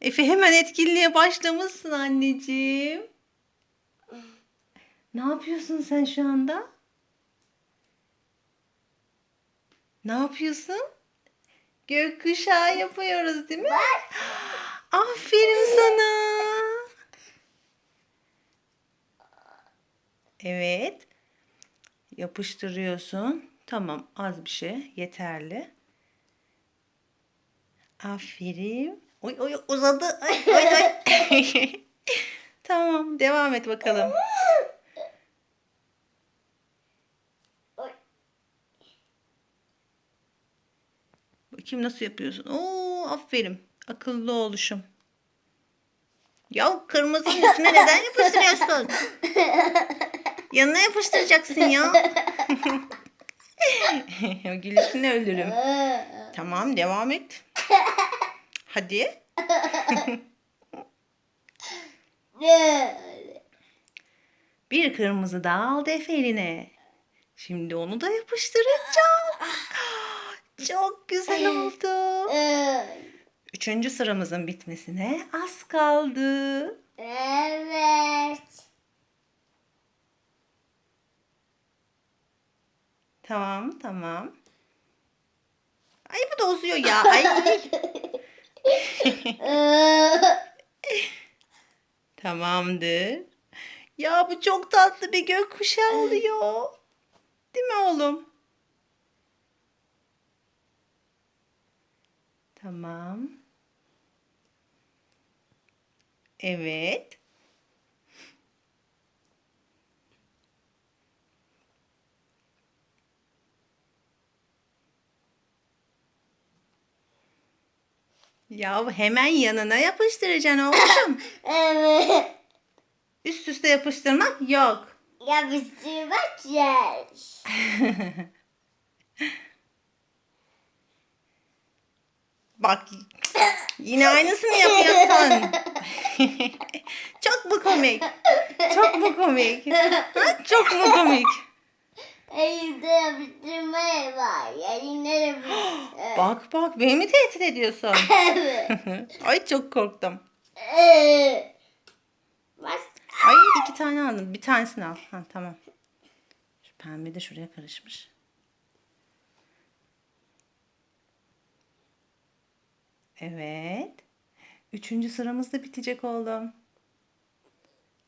Efe hemen etkinliğe başlamışsın anneciğim. Ne yapıyorsun sen şu anda? Ne yapıyorsun? Gökkuşağı yapıyoruz değil mi? Aferin sana. Evet. Yapıştırıyorsun. Tamam az bir şey yeterli. Aferin. Oy oy uzadı. Ay, oy, oy. tamam devam et bakalım. Bakayım nasıl yapıyorsun. Oo aferin. Akıllı oluşum. Ya kırmızının üstüne neden yapıştırıyorsun? Yanına yapıştıracaksın ya. O Gülüşünü öldürürüm. Tamam devam et. Hadi. Bir kırmızı daha aldı Efe eline. Şimdi onu da yapıştıracağım. Çok güzel oldu. Üçüncü sıramızın bitmesine az kaldı. Evet. Tamam tamam. Ay bu da uzuyor ya. Ay. Tamamdır. Ya bu çok tatlı bir gökkuşağı oluyor. Değil mi oğlum? Tamam. Evet. Ya hemen yanına yapıştıracaksın oğlum. Evet. Üst üste yapıştırmak yok. Yapıştırmak yer. Bak yine aynısını yapıyorsun. Çok mu komik? Çok mu komik? Ha? Çok mu komik? Elimde yapıştırmaya var. Elimde yapıştırmaya. Bak bak beni mi tehdit ediyorsun? Evet. Ay çok korktum. Bak. Ay iki tane aldım. Bir tanesini al. Ha, tamam. Şu pembe de şuraya karışmış. Evet. Üçüncü sıramız da bitecek oğlum.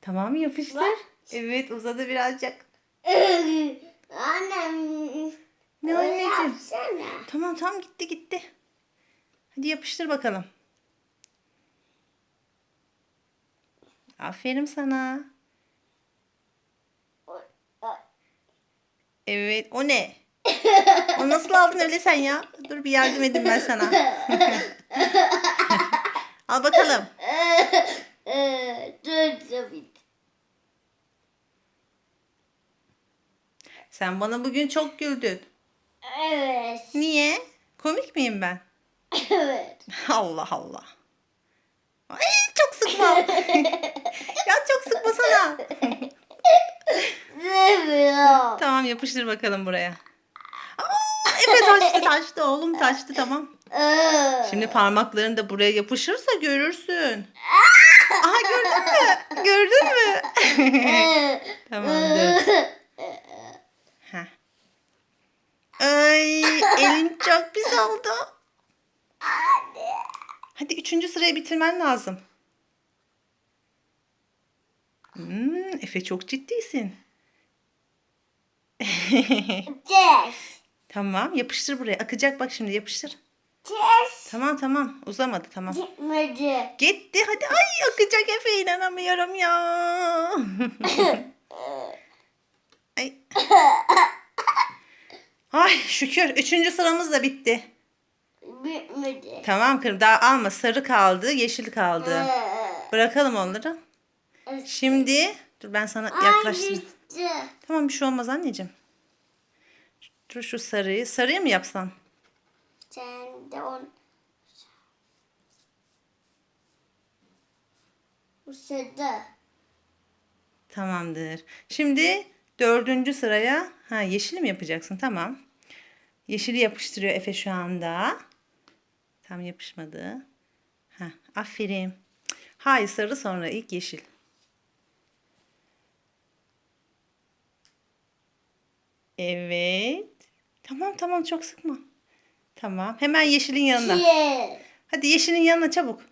Tamam yapıştır. Evet uzadı birazcık. Annem. Ne öyle anneciğim? yapsana. Tamam tamam gitti gitti. Hadi yapıştır bakalım. Aferin sana. Evet o ne? O nasıl aldın öyle sen ya? Dur bir yardım edeyim ben sana. Al bakalım. Sen bana bugün çok güldün. Evet. Niye? Komik miyim ben? Evet. Allah Allah. Ay çok sıkma. ya çok sıkmasana. Sevmiyorum. tamam yapıştır bakalım buraya. Aa, taştı taştı oğlum taştı tamam. Şimdi parmakların da buraya yapışırsa görürsün. Aha gördün mü? Gördün mü? Tamamdır. Heh. Ay elin çok pis oldu. Hadi üçüncü sırayı bitirmen lazım. Hmm, Efe çok ciddisin. Tamam yapıştır buraya. Akacak bak şimdi yapıştır. Tamam tamam uzamadı tamam. Gitmedi. Gitti hadi ay akacak Efe inanamıyorum ya. ay. Ay şükür üçüncü sıramız da bitti. Bitmedi. Tamam kırm daha alma sarı kaldı yeşil kaldı. Bırakalım onları. Şimdi dur ben sana. Aynısı. Tamam bir şey olmaz anneciğim. Dur şu sarıyı. Sarıyı mı yapsam? Sen de on. Bu sırada. Tamamdır. Şimdi dördüncü sıraya ha yeşili mi yapacaksın? Tamam. Yeşili yapıştırıyor Efe şu anda. Tam yapışmadı. Heh, aferin. Hayır sarı sonra ilk yeşil. Evet. Tamam tamam çok sıkma. Tamam. Hemen yeşilin yanına. Hadi yeşilin yanına çabuk.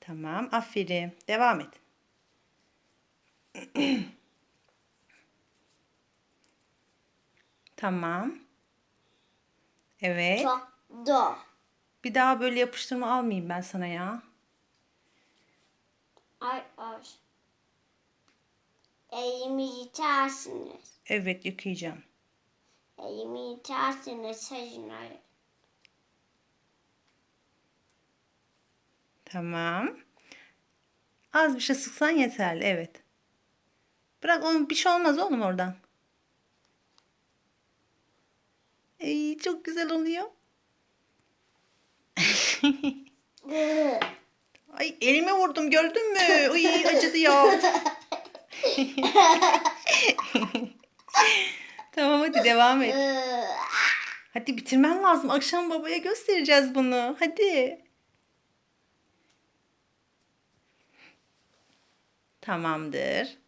Tamam, aferin. Devam et. Tamam. Evet. Do. Bir daha böyle yapıştırma almayayım ben sana ya. Ay ay. Elimi yıkarsınız. Evet, yıkayacağım. Elimi yıkarsınız saçınları. Tamam. Az bir şey sıksan yeterli. Evet. Bırak onu bir şey olmaz oğlum oradan. Ey, çok güzel oluyor. Ay elime vurdum gördün mü? Ay acıdı ya. tamam hadi devam et. Hadi bitirmen lazım. Akşam babaya göstereceğiz bunu. Hadi. Tamamdır.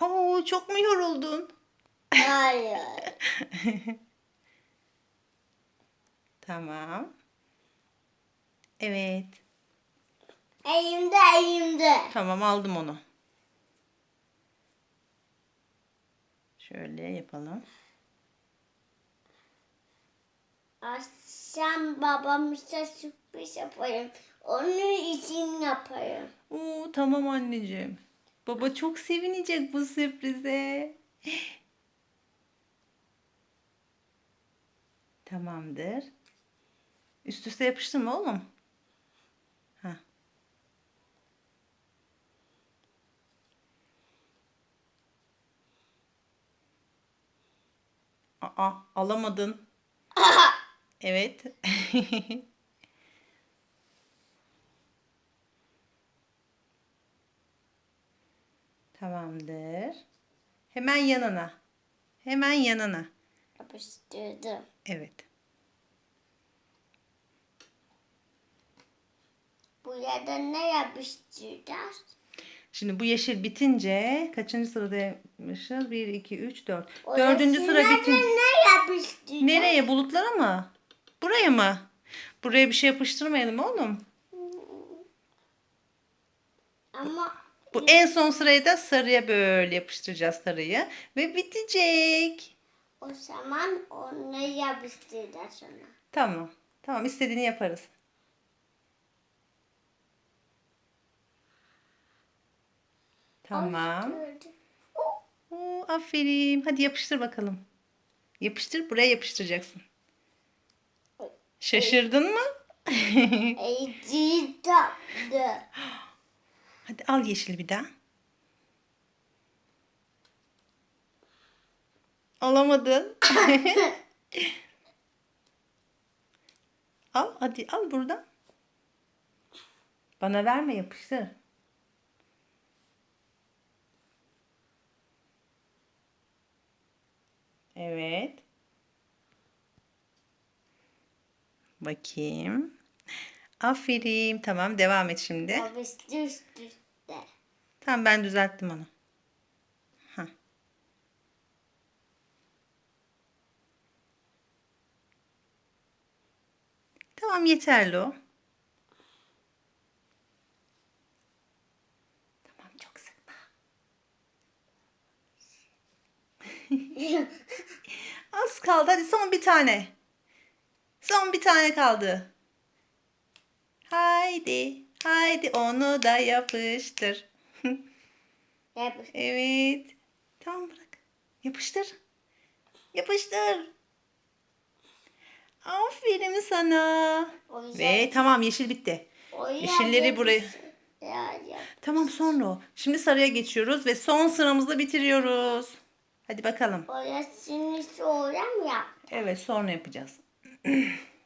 Oo, çok mu yoruldun? Hayır. Tamam. Evet. Elimde elimde. Tamam aldım onu. Şöyle yapalım. Akşam babam size sürpriz yaparım. Onun için yaparım. Oo, tamam anneciğim. Baba çok sevinecek bu sürprize. Tamamdır. Üst üste yapıştırma oğlum. Ha. Aa, alamadın. Evet. Tamamdır. Hemen yanına. Hemen yanına. Yapıştırdım. Evet. Bu yerde ne yapıştıracağız? Şimdi bu yeşil bitince kaçıncı sıradaymışız? 1, 2, 3, 4. O Dördüncü sıra resimlerde bitin. Ne yapıştıracağız? Nereye? Bulutlara mı? Buraya mı? Buraya bir şey yapıştırmayalım oğlum. Ama Bu en son sırayı da sarıya böyle yapıştıracağız sarıyı. Ve bitecek. o zaman onu yapıştıracağız sonra. Tamam. Tamam istediğini yaparız. Tamam. Oo, aferin. Hadi yapıştır bakalım. Yapıştır. Buraya yapıştıracaksın. Şaşırdın mı? Tatlı. Hadi al yeşil bir daha. Alamadın. al hadi al buradan. Bana verme yapıştır. Evet. Bakayım. Aferin. Tamam devam et şimdi. Üste. Tamam ben düzelttim onu. Tamam yeterli o. Tamam çok sıkma. Az kaldı. Hadi son bir tane. Son bir tane kaldı. Haydi. Haydi onu da yapıştır. Yapıştır. Evet. Tamam bırak. Yapıştır. Yapıştır. Aferin sana. Ve tamam yeşil bitti. Yeşilleri buraya. Tamam sonra o. Şimdi sarıya geçiyoruz ve son sıramızda bitiriyoruz. Hadi bakalım. Orasını sonra mı yap? Evet sonra yapacağız.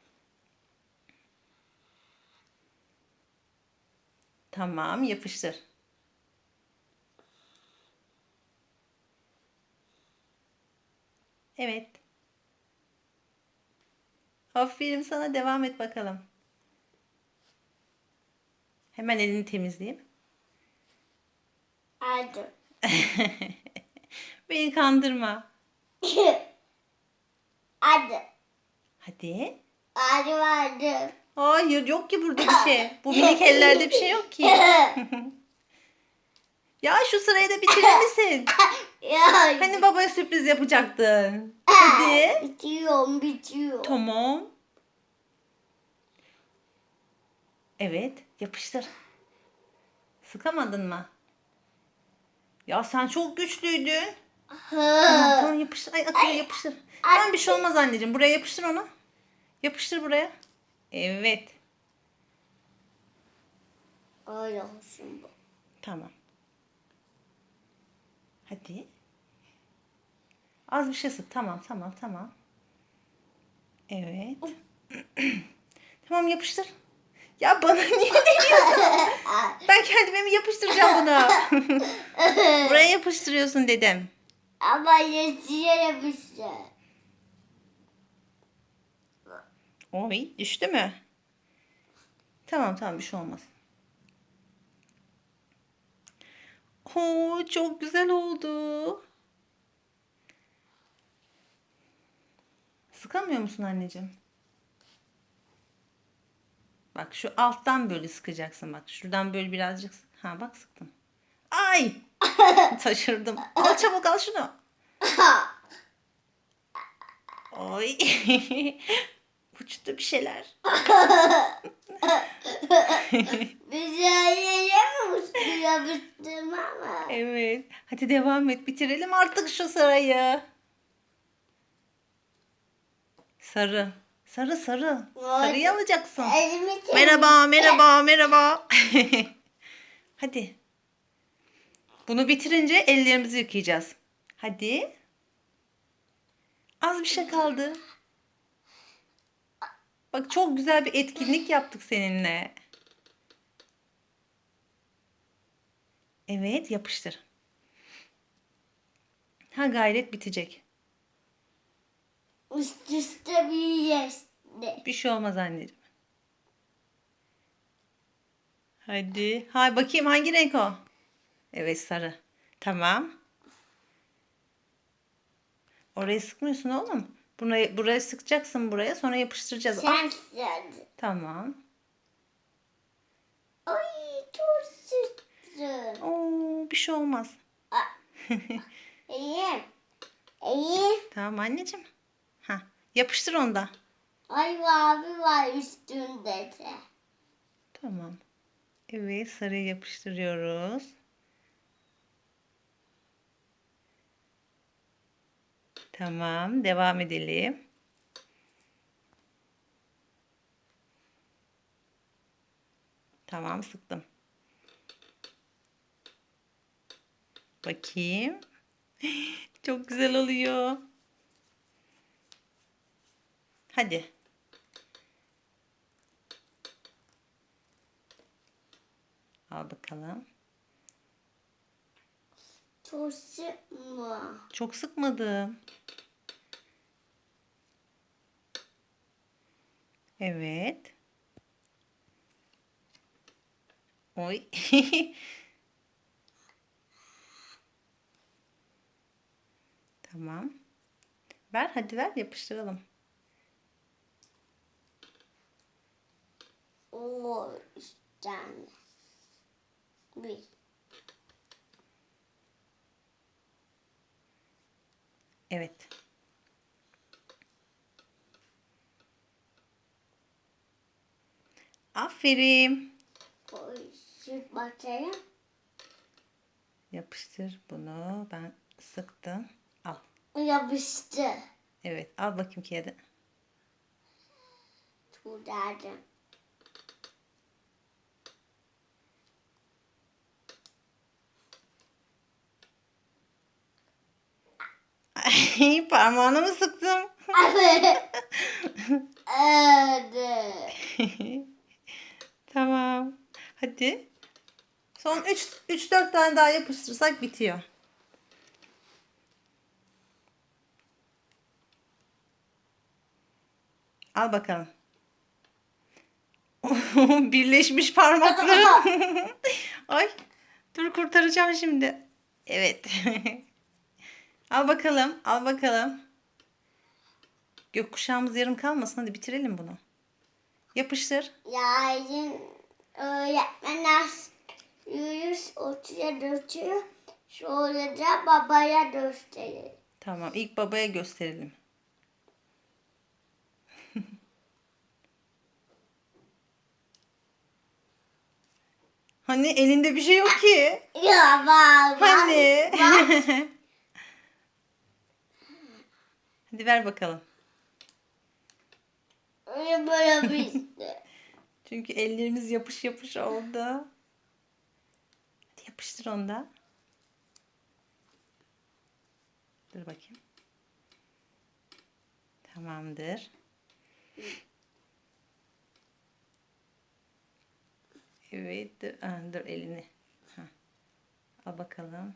tamam yapıştır. Evet. Aferin sana devam et bakalım. Hemen elini temizleyeyim. Hadi. Beni kandırma. Hadi. Hadi. Hadi vardı. Hayır yok ki burada bir şey. Bu minik ellerde bir şey yok ki. Ya şu sırayı da bitirir misin? ya. Hani babaya sürpriz yapacaktın. Hadi. Bitiyorum bitiyor. Tamam. Evet, yapıştır. Sıkamadın mı? Ya sen çok güçlüydün. Tamam, tamam yapıştır. Ay akıyor yapıştır. Tamam bir şey olmaz anneciğim. Buraya yapıştır onu. Yapıştır buraya. Evet. Öyle olsun bu. Tamam. Hadi. Az bir şey sık. Tamam, tamam, tamam. Evet. tamam yapıştır. Ya bana niye veriyorsun? ben kendime mi yapıştıracağım bunu? Buraya yapıştırıyorsun dedim. Ama yeşile yapıştı. Oy düştü mü? Tamam tamam bir şey olmaz. Oo çok güzel oldu. Sıkamıyor musun anneciğim? Bak şu alttan böyle sıkacaksın bak. Şuradan böyle birazcık. Ha bak sıktım. Ay! Taşırdım. Al çabuk al şunu. Oy. Uçtu bir şeyler. Biz öyle mi uçtu yapıştım ama. Evet. Hadi devam et. Bitirelim artık şu sarayı. Sarı. Sarı sarı. Sarıyı alacaksın. Merhaba, merhaba, merhaba. Hadi. Bunu bitirince ellerimizi yıkayacağız. Hadi. Az bir şey kaldı. Bak çok güzel bir etkinlik yaptık seninle. Evet, yapıştır. Ha gayret bitecek. Üst üste bir yeşil. Bir şey olmaz anneciğim. Hadi. Hay bakayım hangi renk o? Evet sarı. Tamam. Orayı sıkmıyorsun oğlum. Buraya, buraya sıkacaksın buraya sonra yapıştıracağız. Ah, Sen tamam. Ay çok sütlü. Oo, bir şey olmaz. İyi. İyi. Tamam anneciğim. Ha, yapıştır onu da. Ay mavi var üstünde de. Tamam. Evet sarıyı yapıştırıyoruz. Tamam devam edelim. Tamam sıktım. Bakayım. Çok güzel oluyor. Hadi. Al bakalım. Çok sıkma. Çok sıkmadım. Evet. Oy. tamam. Ver hadi ver yapıştıralım. Oo üç tane. Bir. Evet. Aferin. Yapıştır bunu. Ben sıktım. Al. Yapıştı. Evet al bakayım kağıdı. Tutardım. Ay, Parmağına mı sıktım? Tamam. Hadi. Son 3 3 4 tane daha yapıştırırsak bitiyor. Al bakalım. Birleşmiş parmaklarım. Ay. Dur kurtaracağım şimdi. Evet. Al bakalım. Al bakalım. Gökkuşağımız yarım kalmasın. Hadi bitirelim bunu. Yapıştır. Yarın öğretmenler yüz otuya götürüyor. Sonra da babaya gösterir. Tamam. ilk babaya gösterelim. Hani elinde bir şey yok ki. Ya var. Hani. var. Hadi ver bakalım. Öyle böyle bitti. Çünkü ellerimiz yapış yapış oldu. Hadi yapıştır onu da. Dur bakayım. Tamamdır. Evet. Dur, Aa, dur elini. Ha. Al bakalım.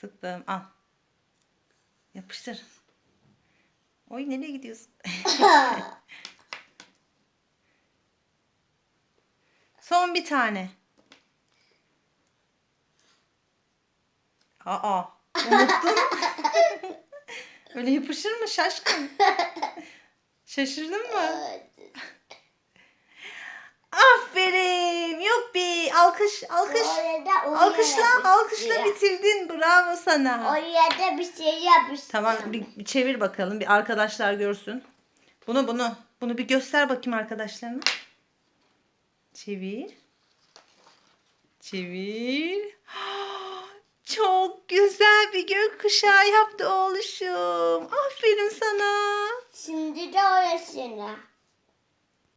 Sıktım. Al. Yapıştır. Oy nereye gidiyorsun? Son bir tane. Aa, unuttun. Öyle yapışır mı şaşkın? Şaşırdın mı? Aferin. Yok bir alkış alkış. Sonra da oraya Alkışla alkışla yapıştırıyor. bitirdin. Bravo sana. Oraya da bir şey yapıştırıyor. Tamam bir, bir çevir bakalım bir arkadaşlar görsün. Bunu bunu bunu bir göster bakayım arkadaşlarına. Çevir. Çevir. Çok güzel bir gökkuşağı yaptı oğluşum. Aferin sana. Şimdi de orasına.